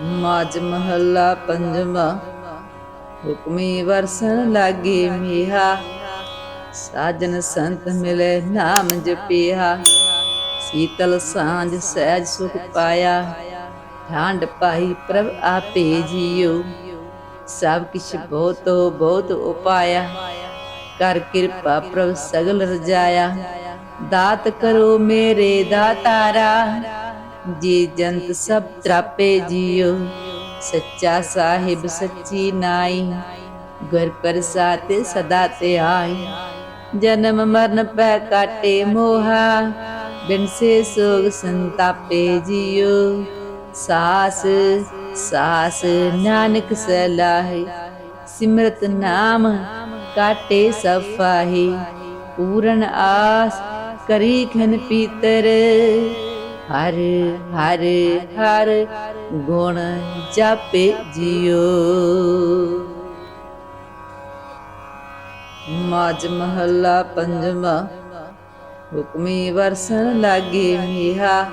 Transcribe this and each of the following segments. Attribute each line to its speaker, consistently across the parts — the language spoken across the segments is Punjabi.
Speaker 1: ਮਾਜ ਮਹੱਲਾ ਪੰਜਵਾਂ। ਹੁਕਮੀ ਵਰਸਣ ਲਾਗੇ ਮੀਹਾ। ਸਾਜਨ ਸੰਤ ਮਿਲੇ ਨਾਮ ਜਪਿਆ ਸੀਤਲ ਸਾਂਝ ਸਹਿਜ ਸੁਖ ਪਾਇਆ। ਠੰਡ ਪਾਈ ਪ੍ਰਭ ਆਪੇ ਜੀਓ। ਸਭ ਕਿਛ ਬਹੁਤੋ ਬਹੁਤ ਉਪਾਇਆ। ਕਰ ਕਿਰਪਾ ਪ੍ਰਭ ਸਗਲ ਰਜਾਇਆ। ਦਾਤ ਕਰੋ ਮੇਰੇ ਦਾਤਾਰਾ। ਜੀ ਜੰਤ ਸਭ ਤਰਾਪੇ ਜੀਓ। ਸੱਚਾ ਸਾਹਿਬ ਸੱਚੀ ਨਾਈ ਗੁਰ ਪ੍ਰਸਾਦਿ ਸਦਾ ਤੇ ਆਈ ਜਨਮ ਮਰਨ ਪੈ ਕਾਟੇ ਮੋਹਾ। ਬਿਨ ਸੇ ਸੋਗ ਸੰਤਾਪੇ ਜੀਓ। ਸਾਸ ਸਾਸ ਨਾਨਕ ਸਲਾਹੇ। ਸਿਮਰਤ ਨਾਮ ਕਾਟੇ ਸਫਾਹੀ। ਪੂਰਨ ਆਸ ਕਰੀ ਖਨ ਪੀਤਰ। ਹਰ ਹਰ ਹਰ ਗੁਣ ਜਾਪੇ ਜਿਉ। ਮਾਜ ਮਹੱਲਾ ਪੰਜਵਾਂ, ਹੁਕਮੀ ਵਰਸਣ ਲਾਗੇ ਮੀਹਾ।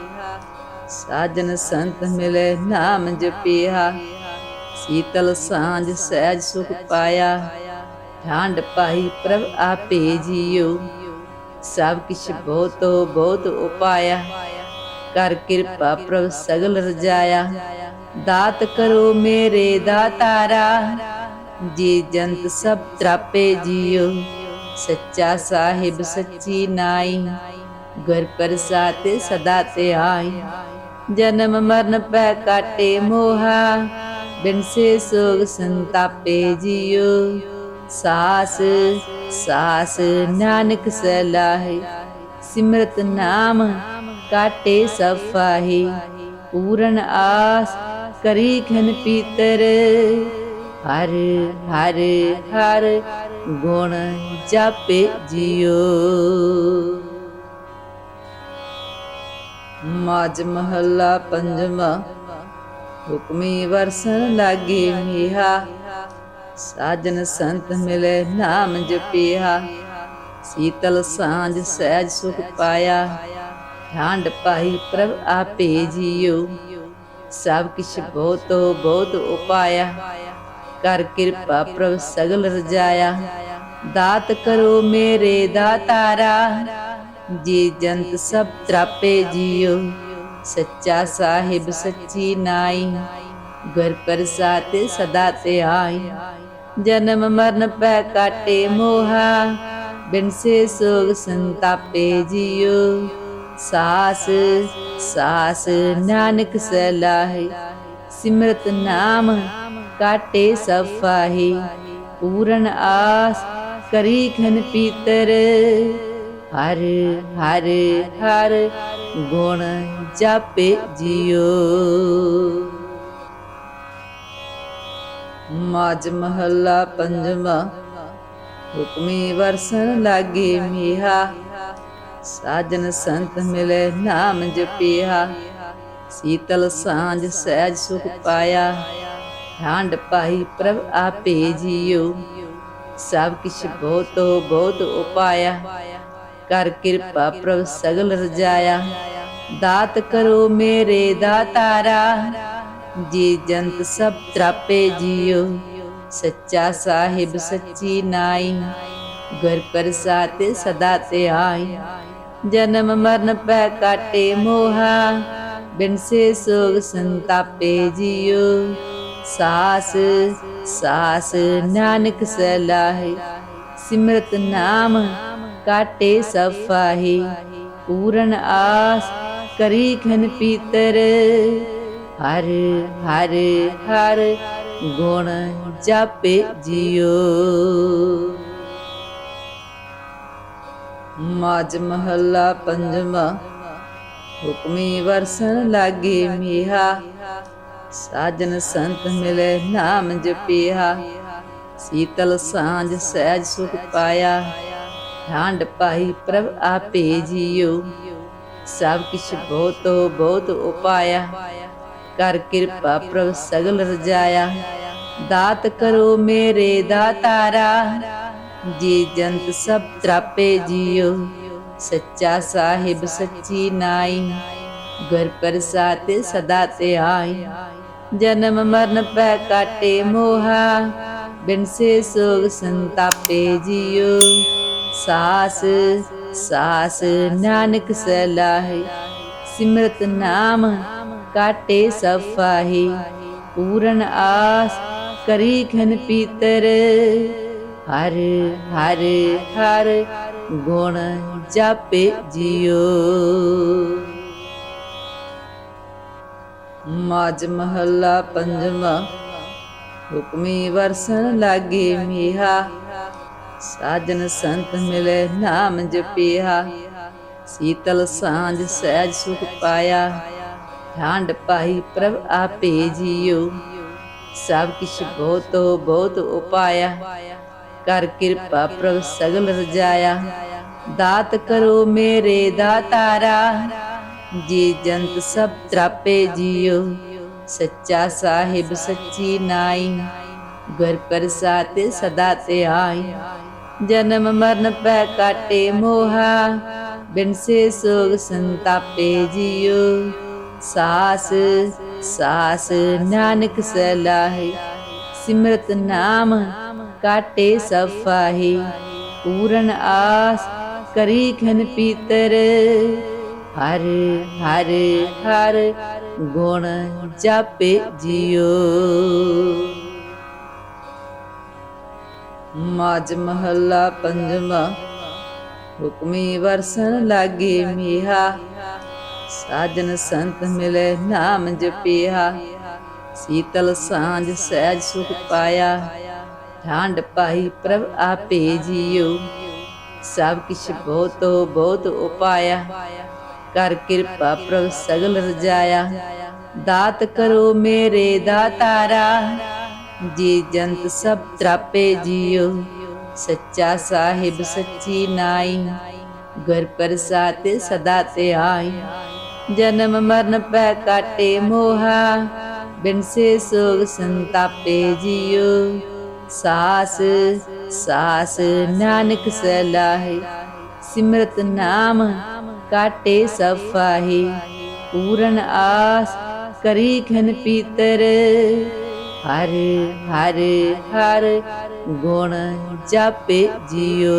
Speaker 1: ਸਾਜਨ ਸੰਤ ਮਿਲੇ ਨਾਮ ਜਪਿਆ। ਸੀਤਲ ਸਾਂਝ ਸਹਿਜ ਸੁਖ ਪਾਇਆ। ਠਾਂਡ ਪਾਈ ਪ੍ਰਭ ਆਪੇ ਜੀਓ ਸਭ ਕਿਛ ਬਹੁਤ ਬਹੁਤ ਉਪਾਇਆ। ਕਰ ਕਿਰਪਾ ਪ੍ਰਭ ਸਗਲ ਰਜਾਇਆ। ਦਾਤ ਕਰੋ ਮੇਰੇ ਦਾਤਾਰਾ, ਜੀ ਜੰਤ ਸਭ ਤਰਾਪੇ ਜੀਓ। ਸੱਚਾ ਸਾਹਿਬ ਸੱਚੀ ਨਾਈ, ਗੁਰ ਪ੍ਰਸਾਦਿ ਸਦਾ ਤੇ ਆਈ। ਜਨਮ ਮਰਨ ਪੈ ਕਾਟੇ ਮੋਹਾ, ਬਿਨ ਸੇ ਸੋਗ ਸੰਤਾਪੇ ਜੀਓ। ਸਾਸ ਸਾਸ ਨਾਨਕ ਸਲਾਹੇ, ਸਿਮਰਤ ਨਾਮ ਕਾਟੇ ਸਫਾਹੀ ਪੂਰਨ ਆਸ ਕਰੀ ਖਨ ਪੀਤਰ ਹਰ ਹਰ ਹਰ ਗੁਣ ਜਪੇ ਜਿਉ ਮਾਜ ਮਹੱਲਾ ਪੰਜਵਾਂ ਹੁਕਮੀ ਵਰਸਣ ਲਾਗੇ ਮੀਹਾ ਸਾਜਨ ਸੰਤ ਮਿਲੇ ਨਾਮ ਜਪਿਆ ਸੀਤਲ ਸਾਂਝ ਸਹਿਜ ਸੁਖ ਪਾਇਆ ਠੰਡ ਪਾਈ ਪ੍ਰਭ ਆਪੇ ਜੀਓ। ਸਭ ਕਿਛ ਬਹੁਤੋ ਬਹੁਤ ਉਪਾਇਆ। ਕਰ ਕਿਰਪਾ ਪ੍ਰਭ ਸਗਲ ਰਜਾਇਆ। ਦਾਤ ਕਰੋ ਮੇਰੇ ਦਾਤਾਰਾ। ਜੀ ਜੰਤ ਸਭ ਤਰਾਪੇ ਜੀਓ। ਸੱਚਾ ਸਾਹਿਬ ਸੱਚੀ ਨਾਈ। ਗੁਰ ਪ੍ਰਸਾਦਿ ਸਦਾ ਤੇ ਆਈ। ਜਨਮ ਮਰਨ ਪੈ ਕਾਟੇ ਮੋਹਾ। ਬਿਨ ਸੇ ਸੋਗ ਸੰਤਾਪੇ ਜੀਓ। ਸਾਸ ਸਾਸ ਨਾਨਕ ਸਲਾਹੇ, ਸਿਮਰਤ ਨਾਮ ਕਾਟੇ ਸਫਾਹੀ, ਪੂਰਨ ਆਸ ਕਰੀ ਖਨ ਪੀਤਰ। ਹਰ ਹਰ ਹਰ ਗੁਣ ਜਾਪੇ ਜਿਉ। ਮਾਜ ਮਹੱਲਾ ਪੰਜਵਾਂ, ਹੁਕਮੀ ਵਰਸਣ ਲਾਗੇ ਮੀਹਾ। ਸਾਜਨ ਸੰਤ ਮਿਲੇ, ਨਾਮ ਜਪਿਆ। ਸੀਤਲ ਸਾਂਝ ਸਹਿਜ ਸੁਖ ਪਾਇਆ। ਠੰਡ ਪਾਈ ਪ੍ਰਭ ਆਪੇ ਜੀਓ। ਸਭ ਕਿਛ ਬਹੁਤੋ ਬਹੁਤ ਉਪਾਇਆ। ਕਰ ਕਿਰਪਾ ਪ੍ਰਭ ਸਗਲ ਰਜਾਇਆ। ਦਾਤ ਕਰੋ ਮੇਰੇ ਦਾਤਾਰਾ। ਜੀ ਜੰਤ ਸਭ ਤਰਾਪੇ ਜੀਓ। ਸੱਚਾ ਸਾਹਿਬ ਸੱਚੀ ਨਾਈ। ਗੁਰ ਪ੍ਰਸਾਦਿ ਸਦਾ ਤੇ ਆਈ। ਜਨਮ ਮਰਨ ਪੈ ਕਾਟੇ ਮੋਹਾ, ਬਿਨ ਸੋਗ ਸੰਤਾਪੇ ਜੀਓ। ਸਾਸ ਸਾਸ ਨਾਨਕ ਸਲਾਹੇ, ਸਿਮਰਤ ਨਾਮ ਕਾਟੇ ਸਫਾਹੀ। ਪੂਰਨ ਆਸ ਕਰੀ ਖਨ ਪੀਤਰ, ਹਰ ਹਰ ਹਰ ਗੁਣ ਜਾਪੇ ਜਿਉ ਮਾਜ ਮਹੱਲਾ ਪੰਜਵਾਂ। ਹੁਕਮੀ ਵਰਸਣ ਲਾਗੇ ਮੀਹਾ। ਸਾਜਨ ਸੰਤ ਮਿਲੇ ਨਾਮ ਜਪਿਆ ਸੀਤਲ ਸਾਂਝ ਸਹਿਜ ਸੁਖ ਪਾਇਆ। ਠੰਡ ਪਾਈ ਪ੍ਰਭ ਆਪੇ ਜੀਓ। ਸਭ ਕਿਛ ਬਹੁਤੋ ਬਹੁਤ ਉਪਾਇਆ। ਕਰ ਕਿਰਪਾ ਪ੍ਰਭ ਸਗਲ ਰਜਾਇਆ। ਦਾਤ ਕਰੋ ਮੇਰੇ ਦਾਤਾਰਾ। ਜੀ ਜੰਤ ਸਭ ਤਰਾਪੇ ਜੀਓ, ਸੱਚਾ ਸਾਹਿਬ ਸੱਚੀ ਨਾਈ ਗੁਰ ਪ੍ਰਸਾਦਿ ਸਦਾ ਤੇ ਆਈ ਜਨਮ ਮਰਨ ਪੈ ਕਾਟੇ ਮੋਹਾ, ਬਿਨ ਸੇ ਸੋਗ ਸੰਤਾਪੇ ਜਿਉ ਸਾਸ ਸਾਸ ਨਾਨਕ ਸਲਾਹੇ, ਸਿਮਰਤ ਨਾਮ ਕਾਟੇ ਸਫਾਹੀ। ਪੂਰਨ ਆਸ ਕਰੀ ਖਨ ਪੀਤਰ ਹਰ ਹਰ ਹਰ ਗੁਣ ਜਾਪੇ ਜਿਉ। ਮਾਜ ਮਹੱਲਾ ਪੰਜਵਾਂ, ਹੁਕਮੀ ਵਰਸਨ ਲਾਗੇ ਮੀਹਾ। ਸਾਜਨ ਸੰਤ ਮਿਲੇ ਨਾਮ ਜਪਿਆ। ਸੀਤਲ ਸਾਂਝ ਸਹਿਜ ਸੁਖ ਪਾਇਆ। ਠਾਂਡ ਪਾਈ ਪ੍ਰਭ ਆਪੇ ਜੀਉ। ਸਭ ਕਿਛ ਬਹੁਤੋ ਬਹੁਤ ਉਪਾਇਆ। ਕਰ ਕਿਰਪਾ ਪ੍ਰਭ ਸਗਲ ਰਜਾਇਆ ਦਾਤ ਕਰੋ ਮੇਰੇ ਦਾਤਾਰਾ, ਜੀ ਜੰਤ ਸਭ ਤਰਾਪੇ ਜੀਉ ਸੱਚਾ ਸਾਹਿਬ ਸੱਚੀ ਨਾਈ, ਗੁਰ ਪ੍ਰਸਾਦਿ ਸਦਾ ਤੇ ਆਈ। ਜਨਮ ਮਰਨ ਪੈ ਕਾਟੇ ਮੋਹਾ, ਬਿਨ ਸੇ ਸੋਗ ਸੰਤਾਪੇ ਜੀਉ ਸਾਸ ਸਾਸ ਨਾਨਕ ਸਲਾਹੇ, ਸਿਮਰਤ ਨਾਮ ਕਾਟੇ ਸਫਾਹੀ ਪੂਰਨ ਆਸ ਕਰੀ ਖਨ ਪੀਤਰ ਹਰ ਹਰ ਹਰ ਗੁਣ ਜਾਪੇ ਜਿਉ ਮਾਜ ਮਹੱਲਾ ਪੰਜਵਾਂ ਹੁਕਮੀ ਵਰਸਨ ਲਾਗੇ ਮੀਹਾ ਸਾਜਨ ਸੰਤ ਮਿਲੇ ਨਾਮ ਜਪਿਆ ਸੀਤਲ ਸਾਂਝ ਸਹਿਜ ਸੁਖ ਪਾਇਆ ਠੰਡ ਪਾਈ ਪ੍ਰਭ ਆਪੇ ਜੀਉ ਸਭ ਕਿਛ ਬਹੁਤੋ ਬਹੁਤ ਉਪਾਇਆ। ਕਰ ਕਿਰਪਾ ਪ੍ਰਭ ਸਗਲ ਰਜਾਇਆ। ਦਾਤ ਕਰੋ ਮੇਰੇ ਦਾਤਾਰਾ। ਜੀ ਜੰਤ ਸਭ ਤਰਾਪੇ ਜੀਉ ਸੱਚਾ ਸਾਹਿਬ ਸੱਚੀ ਨਾਈ। ਗੁਰ ਪ੍ਰਸਾਦਿ ਸਦਾ ਤੇ ਆਈ। ਜਨਮ ਮਰਨ ਪੈ ਕਾਟੇ ਮੋਹਾ। ਬਿਨ ਸੇ ਸੋਗ ਸੰਤਾਪੇ ਜੀਉ ਸਾਸ ਸਾਸ ਨਾਨਕ ਸਲਾਹੇ, ਸਿਮਰਤ ਨਾਮ ਕਾਟੇ ਸਫਾਹੀ, ਪੂਰਨ ਆਸ ਕਰੀ ਖਨ ਪੀਤਰ। ਹਰ ਹਰ ਹਰ ਗੁਣ ਜਾਪੇ ਜਿਉ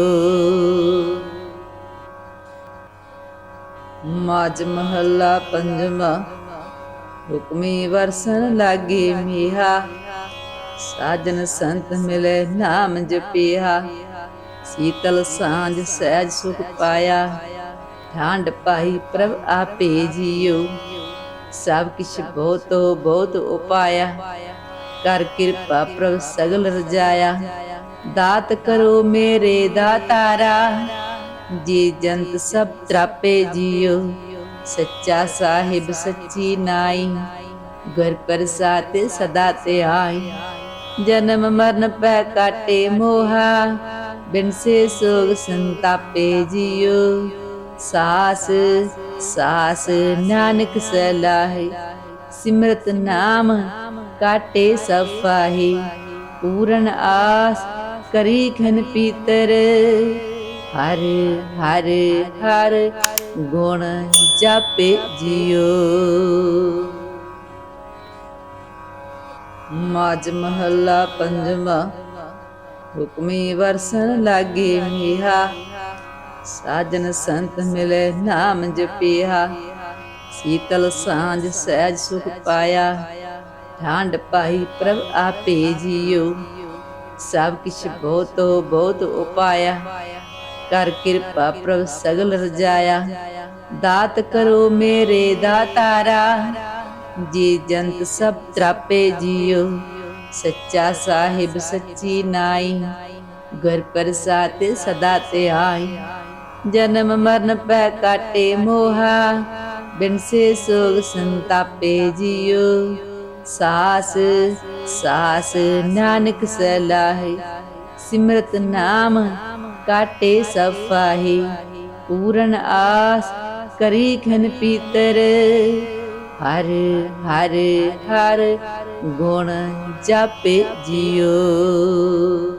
Speaker 1: ਮਾਜ ਮਹੱਲਾ ਪੰਜਵਾਂ, ਹੁਕਮੀ ਵਰਸਨ ਲਾਗੇ ਮੀਹਾ। ਸਾਜਨ ਸੰਤ ਮਿਲੇ, ਨਾਮ ਜਪਿਆ। ਸੀਤਲ ਸਾਂਝ ਸਹਿਜ ਸੁਖ ਪਾਇਆ। ਠੰਡ ਪਾਈ ਪ੍ਰਭ ਆਪੇ ਜੀਉ ਸਭ ਕਿਛ ਬਹੁਤੋ, ਬਹੁਤ ਉਪਾਇਆ। ਕਰ ਕਿਰਪਾ ਪ੍ਰਭ ਸਗਲ ਰਜਾਇਆ। ਦਾਤ ਕਰੋ ਮੇਰੇ ਦਾਤਾਰਾ। ਜੀ ਜੰਤ ਸਭ ਤਰਾਪੇ ਜੀਉ ਸੱਚਾ ਸਾਹਿਬ ਸੱਚੀ ਨਾਈ। ਗੁਰ ਪ੍ਰਸਾਦਿ ਸਦਾ ਤੇ ਆਈ। ਜਨਮ ਮਰਨ ਪੈ ਕਾਟੇ ਮੋਹਾ, ਬਿਨ ਸੋਗ ਸੰਤਾਪੇ ਜੀਉ ਸਾਸ ਸਾਸ ਨਾਨਕ ਸਲਾਹੇ, ਸਿਮਰਤ ਨਾਮ ਕਾਟੇ ਸਫਾਹੀ, ਪੂਰਨ ਆਸ ਕਰੀ ਖਨ ਪੀਤਰ। ਹਰ ਹਰ ਹਰ ਗੁਣ ਜਾਪੇ ਜਿਉ ਮਾਜ ਮਹੱਲਾ ਪੰਜਵਾਂ। ਹੁਕਮੀ ਵਰਸਨ ਲਾਗੇ ਮੀਹਾ। ਸਾਜਨ ਸੰਤ ਮਿਲੇ ਨਾਮ ਜਪਿਆ ਸੀਤਲ ਸਾਂਝ ਸਹਿਜ ਸੁਖ ਪਾਇਆ। ਠੰਡ ਪਾਈ ਪ੍ਰਭ ਆਪੇ ਜੀਉ ਸਭ ਕਿਛ ਬਹੁਤੋ ਬਹੁਤ ਉਪਾਇਆ। ਕਰ ਕਿਰਪਾ ਪ੍ਰਭ ਸਗਲ ਰਜਾਇਆ। ਦਾਤ ਕਰੋ ਮੇਰੇ ਦਾਤਾਰਾ। ਜੀ ਜੰਤ ਸਭ ਤਰਾਪੇ ਜੀਉ ਸੱਚਾ ਸਾਹਿਬ ਸੱਚੀ ਨਾਈ ਗੁਰ ਪ੍ਰਸਾਦਿ ਸਦਾ ਤੇ ਆਈ ਜਨਮ ਮਰਨ ਪੈ ਕਾਟੇ ਮੋਹਾ। ਬਿਨ ਸੇ ਸੋਗ ਸੰਤਾਪੇ ਜੀਉ ਸਾਸ ਸਾਸ ਨਾਨਕ ਸਲਾਹੇ। ਸਿਮਰਤ ਨਾਮ ਕਾਟੇ ਸਫਾਹੀ। ਪੂਰਨ ਆਸ ਕਰੀ ਖਨ ਪੀਤਰ। ਹਰ ਹਰ ਹਰ ਗੁਣ ਜਾਪੇ ਜਿਉ।